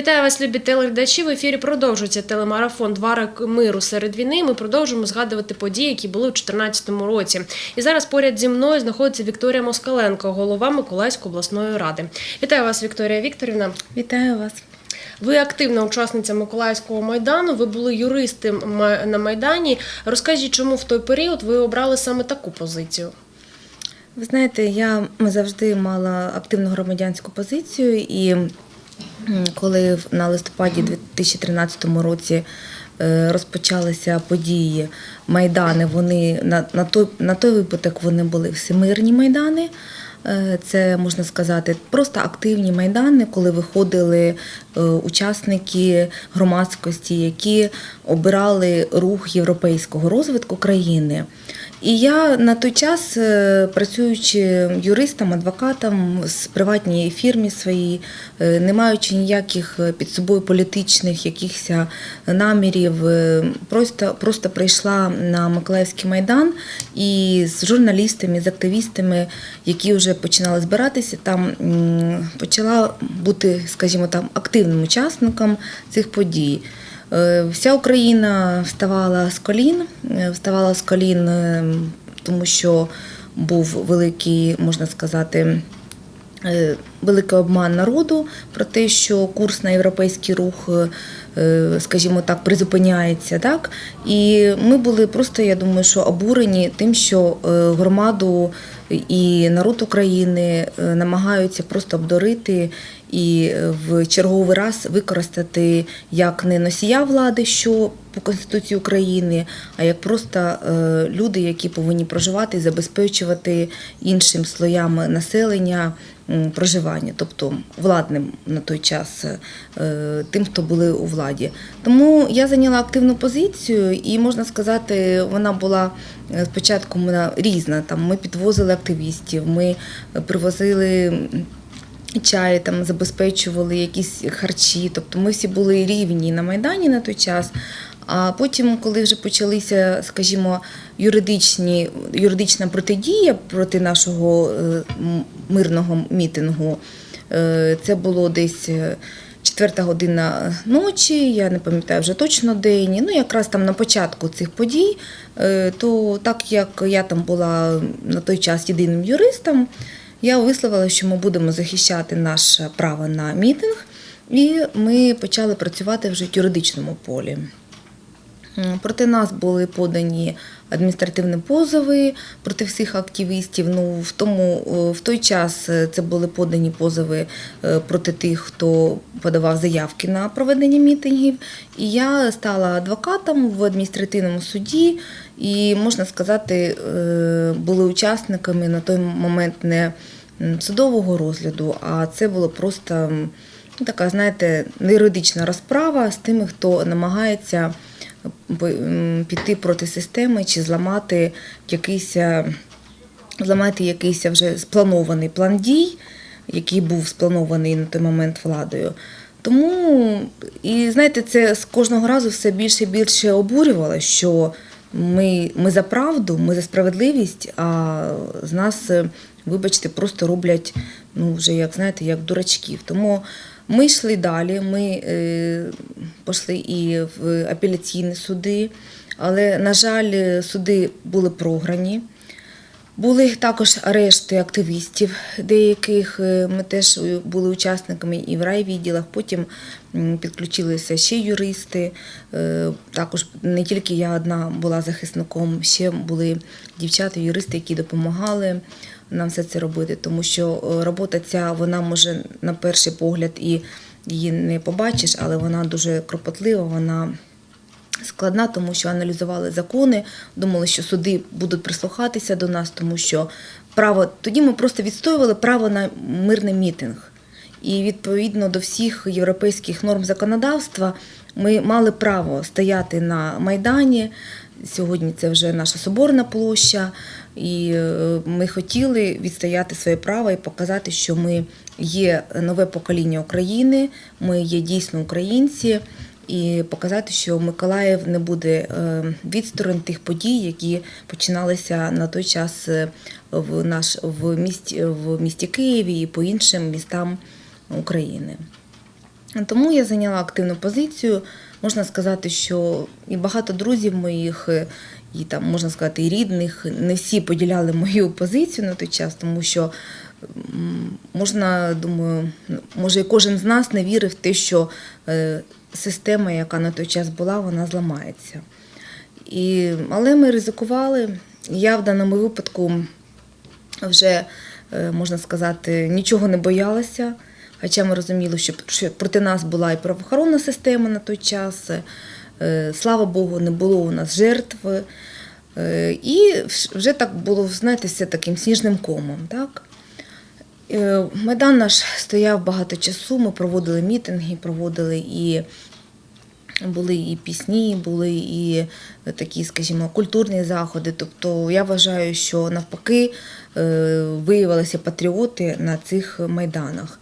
Вітаю вас, любі телеглядачі. В ефірі продовжується телемарафон Два роки миру серед війни. Ми продовжуємо згадувати події, які були у 2014 році. І зараз поряд зі мною знаходиться Вікторія Москаленко, голова Миколаївської обласної ради. Вітаю вас, Вікторія Вікторівна. Вітаю вас. Ви активна учасниця Миколаївського майдану. Ви були юристом на майдані. Розкажіть, чому в той період ви обрали саме таку позицію? Ви знаєте, я завжди мала активну громадянську позицію, і коли на листопаді 2013 році е, розпочалися події майдани, вони на, на, той, на той випадок вони були всемирні майдани. Е, Це можна сказати просто активні майдани, коли виходили е, учасники громадськості, які обирали рух європейського розвитку країни. І я на той час, е, працюючи юристом, адвокатом з приватній фірмі своїй, е, не маючи ніяких е, під собою політичних якихось намірів, просто, просто прийшла на Миколаївський майдан і з журналістами, з активістами, які вже починали збиратися, там почала бути, скажімо, там активним учасником цих подій. Е, Вся Україна вставала з колін, е, вставала з колін, е, тому що був великий, можна сказати, великий обман народу про те, що курс на європейський рух, скажімо так, призупиняється. Так? І ми були просто, я думаю, що обурені тим, що громаду і народ України намагаються просто обдурити і в черговий раз використати як не носія влади, що по Конституції України, а як просто е, люди, які повинні проживати і забезпечувати іншим слоям населення проживання, тобто владним на той час е, тим, хто були у владі. Тому я зайняла активну позицію, і можна сказати, вона була е, спочатку вона різна. Там ми підвозили активістів, ми привозили чай, там забезпечували якісь харчі. Тобто ми всі були рівні на Майдані на той час. А потім, коли вже почалися, скажімо, юридичні, юридична протидія проти нашого е, мирного мітингу, е, це було десь. е, Четверта година ночі, я не пам'ятаю вже точно день. Ну, якраз там на початку цих подій, то так як я там була на той час єдиним юристом, я висловила, що ми будемо захищати наше право на мітинг, і ми почали працювати вже в юридичному полі. М, Проти нас були подані адміністративні позови проти всіх активістів. Ну в тому е, в той час е, це були подані позови е, проти тих, хто подавав заявки на проведення мітингів. І я стала адвокатом в адміністративному суді, і можна сказати, е, були учасниками на той момент не судового розгляду, а це було просто ну, така, знаєте, юридична розправа з тими, хто намагається піти проти системи чи зламати якийсь, е, зламати якийсь вже спланований план дій, який був спланований на той момент владою. Тому, і знаєте, це з кожного разу все більше і більше обурювало, що ми, ми за правду, ми за справедливість, а з нас, е, вибачте, просто роблять, ну, вже як знаєте, як дурачків. Тому ми йшли далі, ми е, пішли і в апеляційні суди, але, на жаль, суди були програні. Були також арешти активістів, деяких е, ми теж були учасниками і в райвідділах. Потім підключилися ще юристи. Е, Також не тільки я одна була захисником, ще були дівчата-юристи, які допомагали нам все це робити. Тому що е, робота ця вона може на перший погляд і її не побачиш, але вона дуже кропотлива. Вона складна, тому що аналізували закони, думали, що суди будуть прислухатися до нас, тому що право тоді ми просто відстоювали право на мирний мітинг. І відповідно до всіх європейських норм законодавства ми мали право стояти на майдані. Сьогодні це вже наша соборна площа, і е, ми хотіли відстояти своє право і показати, що ми є нове покоління України, ми є дійсно українці і показати, що Миколаїв не буде е, відсторонь тих подій, які починалися на той час е, в наш в місті в місті Києві і по іншим містам України. Тому я зайняла активну позицію. Можна сказати, що і багато друзів моїх, е, і там можна сказати, і рідних, не всі поділяли мою позицію на той час, тому що можна, думаю, може, кожен з нас не вірив в те, що е, система, яка на той час була, вона зламається. І, але ми ризикували. Я в даному випадку вже, е, можна сказати, нічого не боялася. Хоча ми розуміли, що, проти нас була і правоохоронна система на той час. Е, Слава Богу, не було у нас жертв. Е, І вже так було, знаєте, все таким сніжним комом. Так? Е, Майдан наш стояв багато часу, ми проводили мітинги, проводили і були і пісні, були і такі, скажімо, культурні заходи. Тобто я вважаю, що навпаки виявилися патріоти на цих майданах.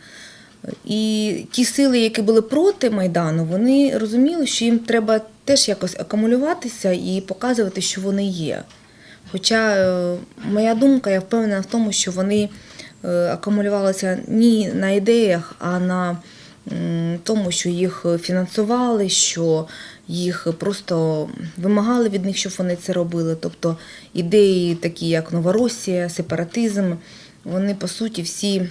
І ті сили, які були проти Майдану, вони розуміли, що їм треба теж якось акумулюватися і показувати, що вони є. Хоча е, моя думка, я впевнена в тому, що вони е, акумулювалися не на ідеях, а на тому, що їх фінансували, що їх просто вимагали від них, щоб вони це робили. Тобто ідеї, такі як Новоросія, сепаратизм, вони по суті всі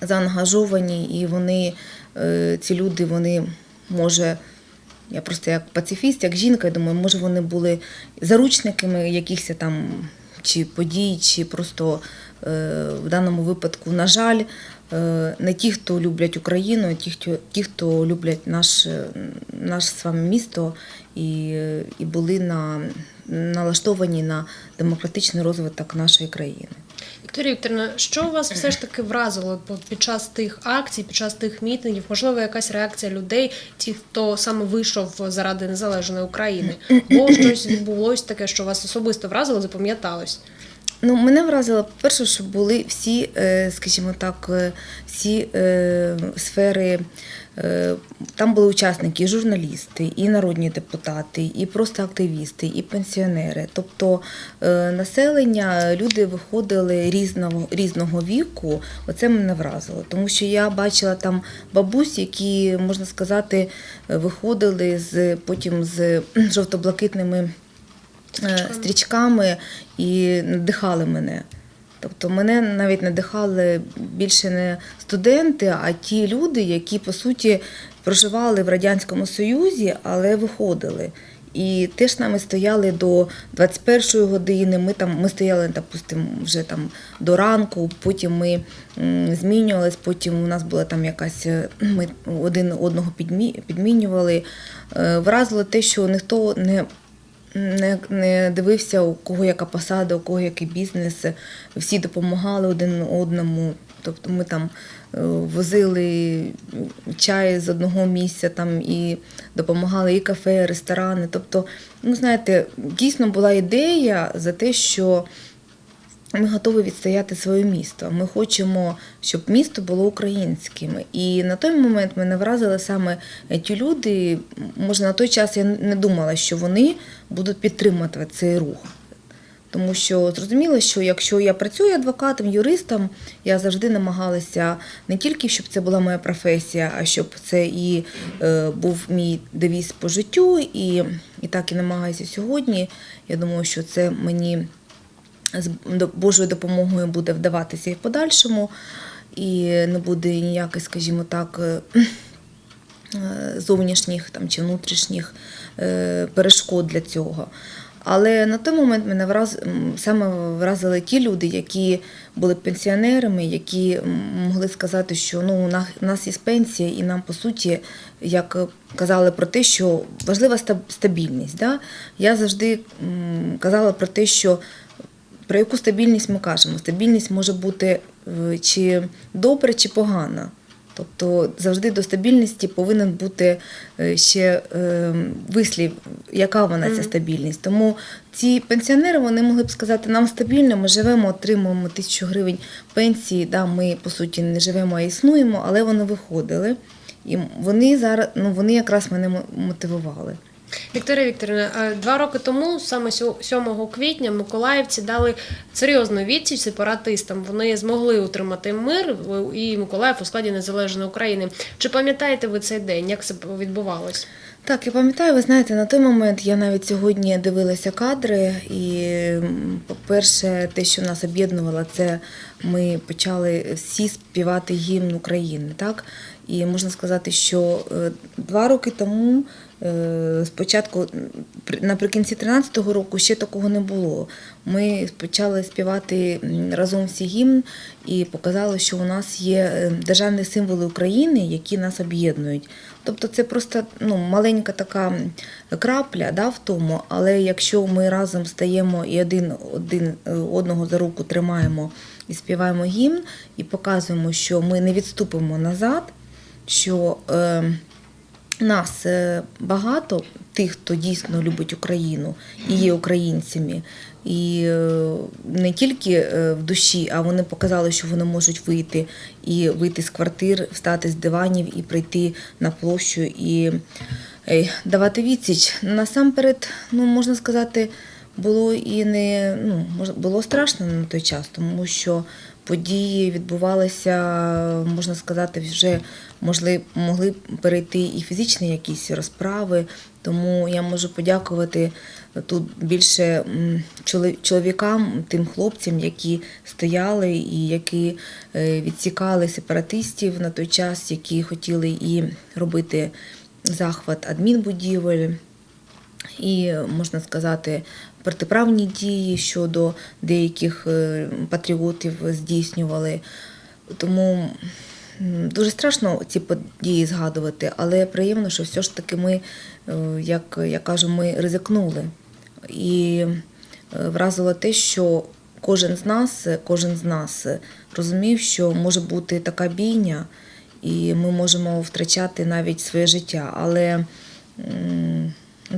заангажовані, і вони, е, ці люди, вони може. Я просто як пацифіст, як жінка, я думаю, може вони були заручниками якихось там чи подій, чи просто е, в даному випадку, на жаль, е, не ті, хто люблять Україну, а ті, хто, люблять наш, е, наш з вами місто і, і були на, налаштовані на демократичний розвиток нашої країни. Вікторія Вікторівна, що вас все ж таки вразило під час тих акцій, під час тих мітингів? Можливо, якась реакція людей, ті, хто саме вийшов заради незалежної України? Бо щось відбулось таке, що вас особисто вразило, запам'яталось? Ну, мене вразило, по-перше, що були всі, е, скажімо так, е, всі е, сфери. Там були учасники, і журналісти, і народні депутати, і просто активісти, і пенсіонери. Тобто населення, люди виходили різного, різного віку. Оце мене вразило. Тому що я бачила там бабусь, які, можна сказати, виходили з потім з жовто-блакитними е, стрічками і надихали мене. Тобто мене навіть надихали більше не студенти, а ті люди, які по суті проживали в Радянському Союзі, але виходили. І теж нами стояли до 21-ї години. Ми там ми стояли, допустимо, вже там до ранку. Потім ми змінювались. Потім у нас була там якась е, ми один одного підмінювали. Е, Вразило те, що ніхто не не, не дивився, у кого яка посада, у кого який бізнес. Всі допомагали один одному. Тобто ми там е, возили чай з одного місця там і допомагали і кафе, і ресторани. Тобто, ну знаєте, дійсно була ідея за те, що ми готові відстояти своє місто. Ми хочемо, щоб місто було українським. І на той момент мене вразили саме ті люди. Може, на той час я не думала, що вони будуть підтримувати цей рух. Тому що зрозуміло, що якщо я працюю адвокатом, юристом, я завжди намагалася не тільки, щоб це була моя професія, а щоб це і е, був мій девіз по життю, і, і так і намагаюся сьогодні. Я думаю, що це мені з Божою допомогою буде вдаватися і в подальшому, і не буде ніяких, скажімо так, е, е, зовнішніх там, чи внутрішніх е, перешкод для цього. Але на той момент мене враз, саме вразили ті люди, які були пенсіонерами, які могли сказати, що ну, у нас, є пенсія, і нам, по суті, як казали про те, що важлива стабільність. Да? Я завжди казала про те, що про яку стабільність ми кажемо? Стабільність може бути е, чи добра, чи погана. Тобто завжди до стабільності повинен бути е, ще е, вислів, яка вона ця стабільність. Тому ці пенсіонери вони могли б сказати, нам стабільно, ми живемо, отримуємо тисячу гривень пенсії. Да, ми по суті не живемо, а існуємо, але вони виходили. І вони зараз, ну вони якраз мене мотивували. Вікторія Вікторівна, е, два роки тому, саме сьо- 7 квітня, миколаївці дали серйозну відсіч сепаратистам. Вони змогли утримати мир і Миколаїв у складі незалежної України. Чи пам'ятаєте ви цей день? Як це відбувалось? Так, я пам'ятаю, ви знаєте, на той момент я навіть сьогодні дивилася кадри, і, по-перше, те, що нас об'єднувало, це ми почали всі співати гімн України. Так? І можна сказати, що е, два роки тому, спочатку, м, наприкінці 13-го року, ще такого не було. Ми почали співати разом всі гімн і показали, що у нас є е, державні символи України, які нас об'єднують. Тобто це просто ну, маленька така крапля да, в тому, але якщо ми разом стаємо і один, один е, одного за руку тримаємо і співаємо гімн, і показуємо, що ми не відступимо назад, що е, нас е, багато, тих, хто дійсно любить Україну і є українцями. І е, не тільки е, в душі, а вони показали, що вони можуть вийти і вийти з квартир, встати з диванів і прийти на площу і давати відсіч. Насамперед, ну можна сказати, було і не ну, було страшно на той час, тому що події відбувалися, можна сказати, вже могли, могли перейти і фізичні якісь розправи. Тому я можу подякувати тут більше чоловікам, тим хлопцям, які стояли і які е, відсікали сепаратистів на той час, які хотіли і робити захват адмінбудівель і, можна сказати, протиправні дії щодо деяких е, патріотів здійснювали. Тому дуже страшно ці події згадувати, але приємно, що все ж таки ми, е, як я кажу, ми ризикнули. І е, вразило те, що кожен з нас, кожен з нас розумів, що може бути така бійня, і ми можемо втрачати навіть своє життя. Але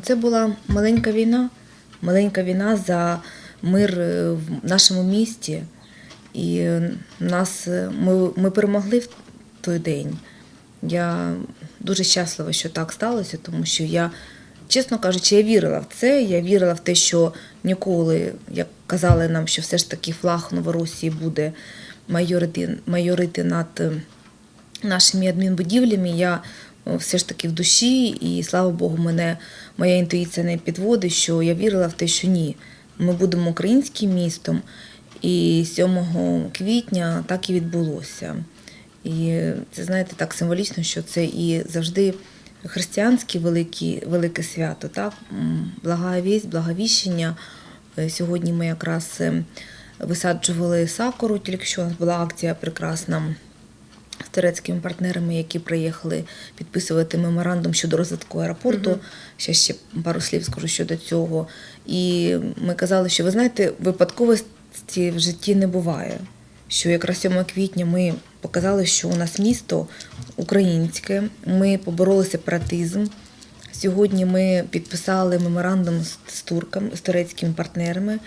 це була маленька війна, маленька війна за мир е, в нашому місті. І нас, е, ми, ми перемогли в той день. Я дуже щаслива, що так сталося, тому що я, чесно кажучи, я вірила в це. Я вірила в те, що ніколи, як казали нам, що все ж таки флаг Новоросії буде майорити, майорити над е, нашими адмінбудівлями. Я все ж таки в душі, і слава Богу, мене моя інтуїція не підводить, що я вірила в те, що ні, ми будемо українським містом. І 7 квітня так і відбулося. І це, знаєте, так символічно, що це і завжди християнське велике, велике свято, так? Благовість, благовіщення. Е, Сьогодні ми якраз е, висаджували сакуру, тільки що у нас була акція прекрасна з турецькими партнерами, які приїхали підписувати меморандум щодо розвитку аеропорту. Ще ще пару слів скажу щодо цього. І ми казали, що ви знаєте, випадковості в житті не буває. Що якраз 7 квітня ми показали, що у нас місто українське, ми побороли сепаратизм. Сьогодні ми підписали меморандум з, з турками, з турецькими партнерами,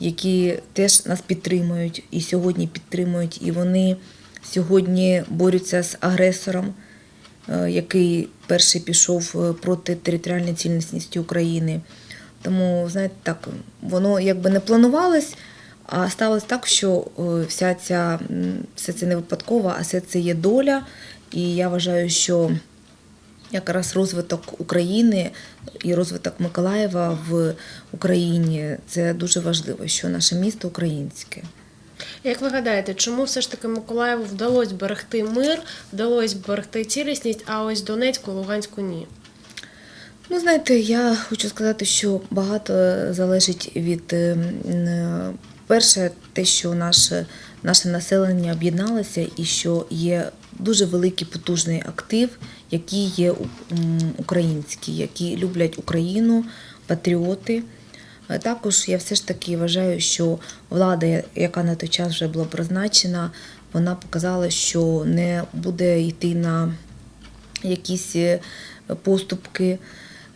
які теж нас підтримують і сьогодні підтримують, і вони сьогодні борються з агресором, е, який перший пішов е, проти територіальної цілісності України. Тому, знаєте, так, воно якби не планувалось, а сталося так, що е, вся ця, все це не випадково, а все це є доля. І я вважаю, що якраз розвиток України і розвиток Миколаєва в Україні це дуже важливо, що наше місто українське. Як ви гадаєте, чому все ж таки Миколаєву вдалося берегти мир, вдалося берегти цілісність, а ось Донецьку, Луганську ні? Ну, знаєте, я хочу сказати, що багато залежить від е, перше, те, що наше, наше населення об'єдналося і що є дуже великий потужний актив, який є український, які люблять Україну, патріоти. Також я все ж таки вважаю, що влада, яка на той час вже була призначена, вона показала, що не буде йти на якісь е, поступки,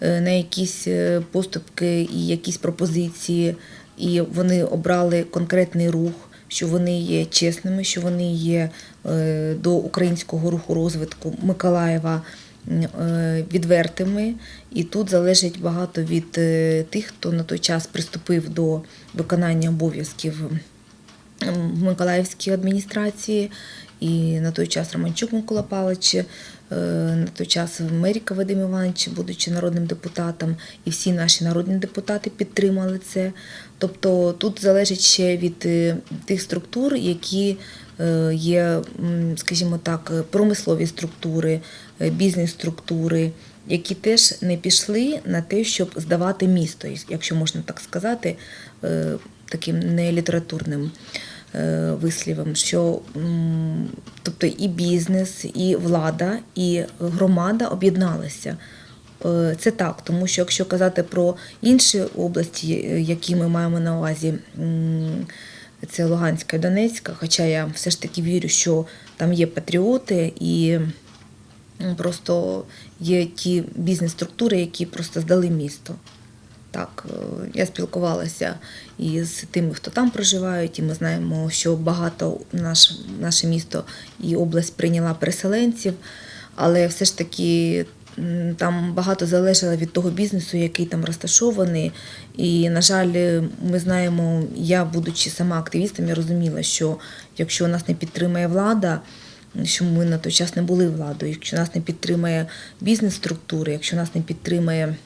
е, на якісь е, поступки і якісь пропозиції. І вони обрали конкретний рух, що вони є чесними, що вони є до українського руху розвитку Миколаєва відвертими, і тут залежить багато від е, тих, хто на той час приступив до виконання обов'язків в Миколаївській адміністрації, і на той час Романчук Микола Павлович, е, на той час Меріка Вадим Іванович, будучи народним депутатом, і всі наші народні депутати підтримали це. Тобто тут залежить ще від е, тих структур, які е, є, скажімо так, промислові структури, е, бізнес-структури, які теж не пішли на те, щоб здавати місто, якщо можна так сказати, е, таким нелітературним е, вислівом, що тобто і бізнес, і влада, і громада об'єдналися. Е, Це так, тому що якщо казати про інші області, е, які ми маємо на увазі, це Луганська і Донецька, хоча я все ж таки вірю, що там є патріоти і просто є ті бізнес-структури, які просто здали місто. Так, е, я спілкувалася і з тими, хто там проживають, і ми знаємо, що багато наш, наше місто і область прийняла переселенців, але все ж таки там багато залежало від того бізнесу, який там розташований. І, на жаль, ми знаємо, я, будучи сама активістом, я розуміла, що якщо нас не підтримає влада, що ми на той час не були владою, якщо нас не підтримає бізнес-структури, якщо нас не підтримує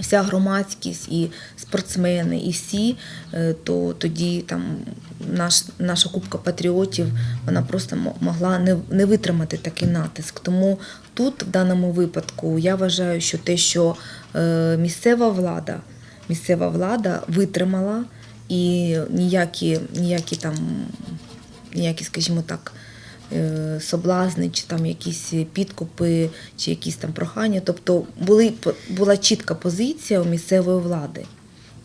вся громадськість і спортсмени, і всі, е, то тоді там наш, наша кубка патріотів вона просто мо- могла не, не витримати такий натиск. Тому тут, в даному випадку, я вважаю, що те, що е, місцева влада, місцева влада витримала і ніякі, ніякі там, ніякі, скажімо так, соблазни, чи там якісь підкупи, чи якісь там прохання. Тобто були, була чітка позиція у місцевої влади.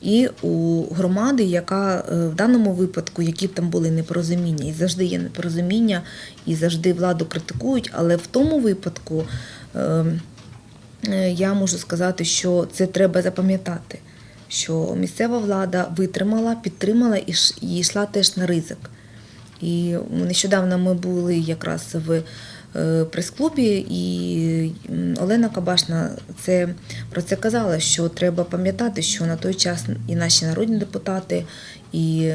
І у громади, яка е, в даному випадку, які б там були непорозуміння, і завжди є непорозуміння, і завжди владу критикують, але в тому випадку е, е, я можу сказати, що це треба запам'ятати, що місцева влада витримала, підтримала і йшла теж на ризик. І нещодавно ми були якраз в е, прес-клубі, і Олена Кабашна це, про це казала, що треба пам'ятати, що на той час і наші народні депутати, і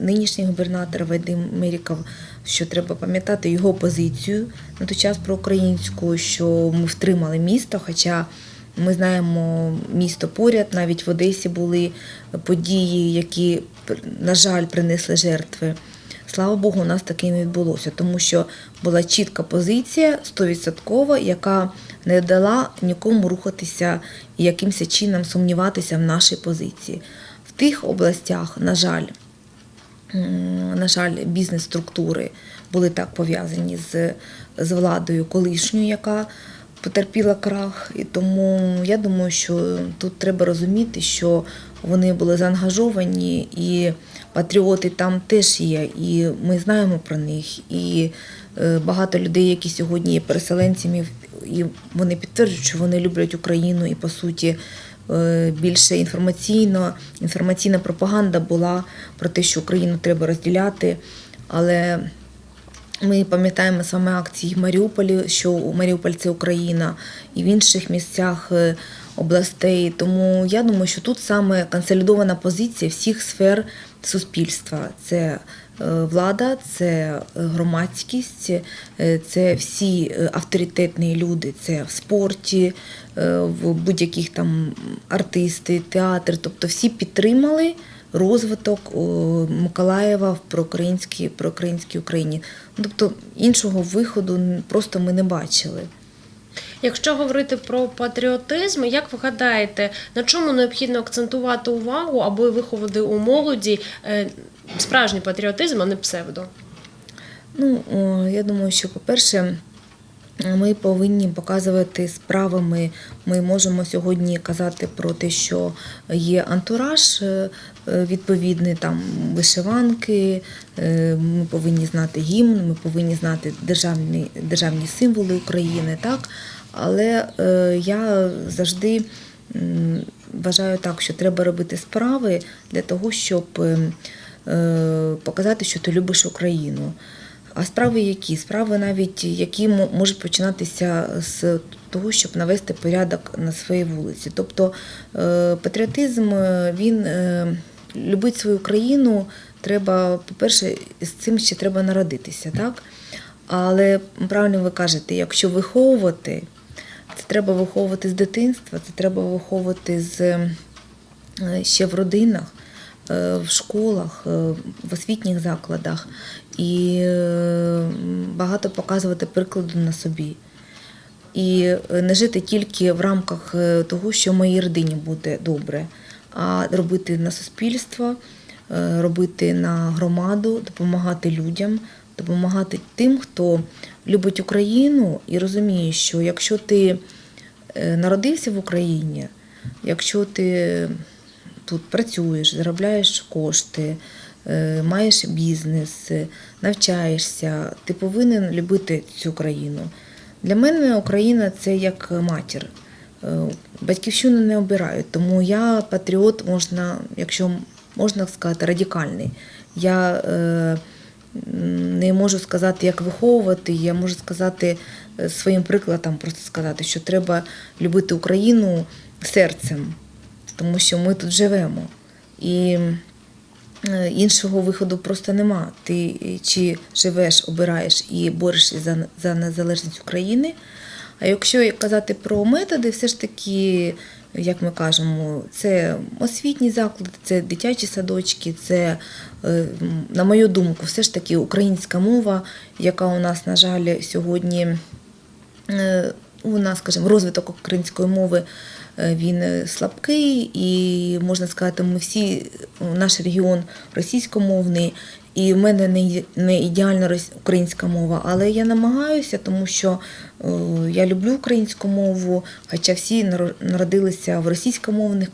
нинішній губернатор Вадим Меріков, що треба пам'ятати його позицію на той час проукраїнську, що ми втримали місто, хоча ми знаємо місто поряд, навіть в Одесі були події, які, на жаль, принесли жертви. Слава Богу, у нас таке не відбулося, тому що була чітка позиція 100%, яка не дала нікому рухатися і якимось чином сумніватися в нашій позиції. В тих областях, на жаль, на жаль, бізнес-структури були так пов'язані з, з владою колишньою, яка потерпіла крах. І тому я думаю, що тут треба розуміти, що вони були заангажовані, і патріоти там теж є, і ми знаємо про них. І е, багато людей, які сьогодні є переселенцями, і вони підтверджують, що вони люблять Україну і по суті е, більше інформаційно, інформаційна пропаганда була про те, що Україну треба розділяти. Але ми пам'ятаємо саме акції в Маріуполі, що Маріуполь це Україна, і в інших місцях е, областей. Тому я думаю, що тут саме консолідована позиція всіх сфер суспільства. Це е, влада, це е, громадськість, це всі авторитетні люди, це в спорті, в будь-яких там артисти, театр. Тобто всі підтримали розвиток Миколаєва в проукраїнській, проукраїнській Україні. Ну, Тобто іншого виходу просто ми не бачили. Якщо говорити про патріотизм, як ви гадаєте, на чому необхідно акцентувати увагу, аби виховати у молоді е, справжній патріотизм, а не псевдо? Ну, я думаю, що, по-перше, ми повинні показувати справами. Ми можемо сьогодні казати про те, що є антураж е, відповідний, там вишиванки, е, ми повинні знати гімн, ми повинні знати державні, державні символи України, так? Але е, я завжди вважаю так, що треба робити справи для того, щоб показати, що ти любиш Україну. А справи які? Справи навіть які можуть починатися з того, щоб навести порядок на своїй вулиці. Тобто е, патріотизм е, він е, любить свою країну. Треба, по-перше, з цим ще треба народитися, так? Але правильно ви кажете, якщо виховувати, це треба виховувати з дитинства, це треба виховувати з ще в родинах, в школах, в освітніх закладах і багато показувати прикладу на собі. І е, не жити тільки в рамках е, того, що моїй родині буде добре, а робити на суспільство, е, робити на громаду, допомагати людям, допомагати тим, хто любить Україну і розуміє, що якщо ти народився в Україні, якщо ти тут працюєш, заробляєш кошти, маєш бізнес, е, навчаєшся, ти повинен любити цю країну. Для мене Україна це як матір. Е, Батьківщину не обирають, тому я патріот, можна, якщо можна сказати, радикальний. Я е, не можу сказати, як виховувати, я можу сказати е, своїм прикладом, просто сказати, що треба любити Україну серцем, тому що ми тут живемо. І е, іншого виходу просто нема. Ти е, чи живеш, обираєш і борешся за, за незалежність України. А якщо казати про методи, все ж таки, як ми кажемо, це освітні заклади, це дитячі садочки, це, е, на мою думку, все ж таки українська мова, яка у нас, на жаль, сьогодні Е, у нас, скажімо, розвиток української мови е, він е, слабкий, і можна сказати, ми всі, наш регіон російськомовний, і в мене не, ідеальна українська мова, але я намагаюся, тому що е, я люблю українську мову, хоча всі народилися в російськомовних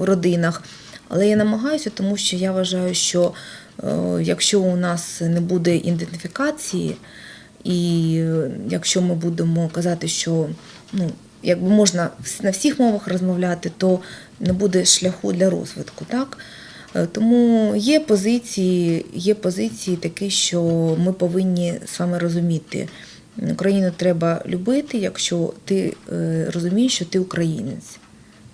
родинах. Але я намагаюся, тому що я вважаю, що е, якщо у нас не буде ідентифікації, і якщо ми будемо казати, що ну, якби можна на всіх мовах розмовляти, то не буде шляху для розвитку. Так? Е, Тому є позиції, є позиції такі, що ми повинні з вами розуміти. Україну треба любити, якщо ти е, розумієш, що ти українець.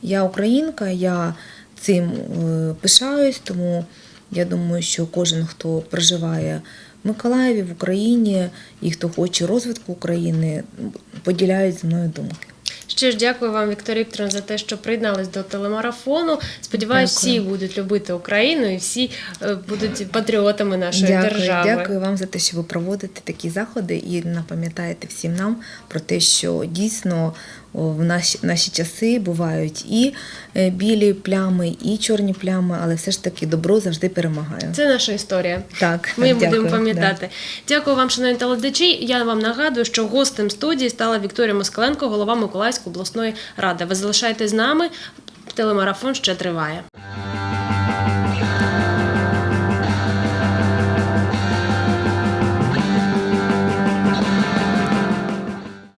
Я українка, я цим е, пишаюсь, тому я думаю, що кожен, хто проживає Миколаєві, в Україні і хто хоче розвитку України, поділяють зі мною думки. Ще ж дякую вам, Вікторія Вікторовна, за те, що приєднались до телемарафону. Сподіваюсь, всі будуть любити Україну і всі е, будуть патріотами нашої Дякую, держави. дякую вам за те, що ви проводите такі заходи і напам'ятаєте всім нам про те, що дійсно в наші, наші часи бувають і е, білі плями, і чорні плями, але все ж таки добро завжди перемагає. Це наша історія. Так, Ми дякую, будемо пам'ятати. пам'ятати. Дякую вам, шановні телеглядачі. Я вам нагадую, що гостем студії стала Вікторія Москаленко, голова Миколаївської обласної ради. Ви залишайтесь з нами. Телемарафон ще триває.